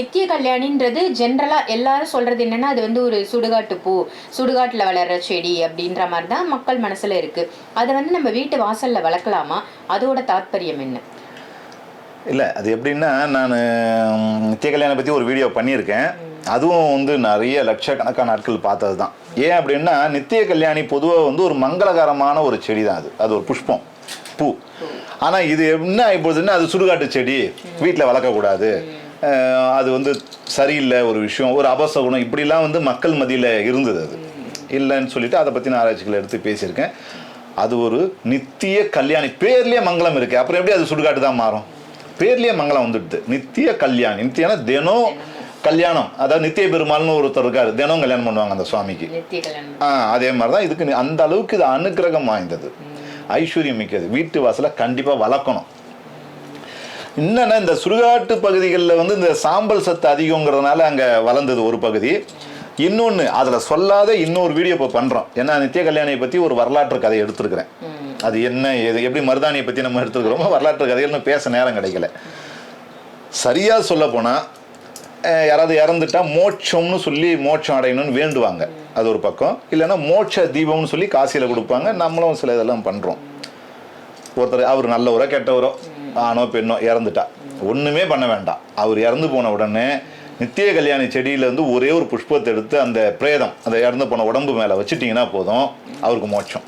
நித்திய கல்யாணின்றது ஜென்ரலாக எல்லாரும் சொல்கிறது என்னென்னா அது வந்து ஒரு சுடுகாட்டு பூ சுடுகாட்டில் வளர்கிற செடி அப்படின்ற மாதிரி தான் மக்கள் மனசில் இருக்குது அதை வந்து நம்ம வீட்டு வாசலில் வளர்க்கலாமா? அதோட தாத்பரியம் என்ன? இல்லை அது எப்படின்னா நான் நித்திய கல்யாணம் பற்றி ஒரு வீடியோ பண்ணியிருக்கேன். அதுவும் வந்து நிறைய லட்சக்கணக்கான நாட்கள் பார்த்தது தான் ஏன் அப்படின்னா நித்திய கல்யாணி பொதுவாக வந்து ஒரு மங்களகரமான ஒரு செடி தான் அது. அது ஒரு புஷ்பம் பூ. ஆனால் இது என்ன இப்பொழுதுன்னா அது சுடுகாட்டு செடி. வீட்டில் வளர்க்கக்கூடாது. அது வந்து சரியில்லை ஒரு விஷயம் ஒரு அபசகுணம் இப்படிலாம் வந்து மக்கள் மத்தியில் இருந்தது அது. இல்லைன்னு சொல்லிட்டு அதை பற்றின ஆராய்ச்சிகளை எடுத்து பேசியிருக்கேன். அது ஒரு நித்திய கல்யாணி பேர்லயே மங்களம் இருக்கு. அப்புறம் எப்படி அது சுடுகாட்டு தான் மாறும்? பேர்லயே மங்களம் வந்துடுது. நித்திய கல்யாணி நித்தியனா தினம் கல்யாணம். அதாவது நித்திய பெருமாள்னு ஒருத்தர் இருக்காரு தினம் கல்யாணம் பண்ணுவாங்க அந்த சுவாமிக்கு. ஆ அதே மாதிரி தான் இதுக்கு அந்த அளவுக்கு இது அனுக்கிரகம் வாய்ந்தது. ஐஸ்வர்யம் மிக்கது. வீட்டு வாசலை கண்டிப்பாக வளர்க்கணும். என்னன்னா இந்த சுடுகாட்டு பகுதிகளில் வந்து இந்த சாம்பல் சத்து அதிகங்கிறதுனால அங்கே வளர்ந்தது ஒரு பகுதி. இன்னொன்று அதில் சொல்லாத இன்னொரு வீடியோ இப்போ பண்ணுறோம் ஏன்னா நித்திய கல்யாணியை பற்றி ஒரு வரலாற்று கதை எடுத்திருக்கிறேன். அது என்ன எது எப்படி மருதாணியை பற்றி நம்ம எடுத்துருக்கிறோமோ வரலாற்று கதைகள்னு பேச நேரம் கிடைக்கல. சரியாக சொல்ல போனால் யாராவது இறந்துட்டா மோட்சம்னு சொல்லி மோட்சம் அடையணும்னு வேண்டுவாங்க. அது ஒரு பக்கம். இல்லைன்னா மோட்ச தீபம்னு சொல்லி காசியில் கொடுப்பாங்க. நம்மளும் சில இதெல்லாம் பண்ணுறோம் ஒருத்தர் அவர் நல்லவரோ கெட்டவரோ. ஆணோ பெண்ணோ இறந்துட்டா. ஒன்றுமே பண்ண வேண்டாம். அவர் இறந்து போன உடனே நித்திய கல்யாணி செடியிலேருந்து ஒரே ஒரு புஷ்பத்தை எடுத்து அந்த பிரேதம் அந்த இறந்து போன உடம்பு மேலே வச்சுட்டிங்கன்னா போதும். அவருக்கு மோட்சம்.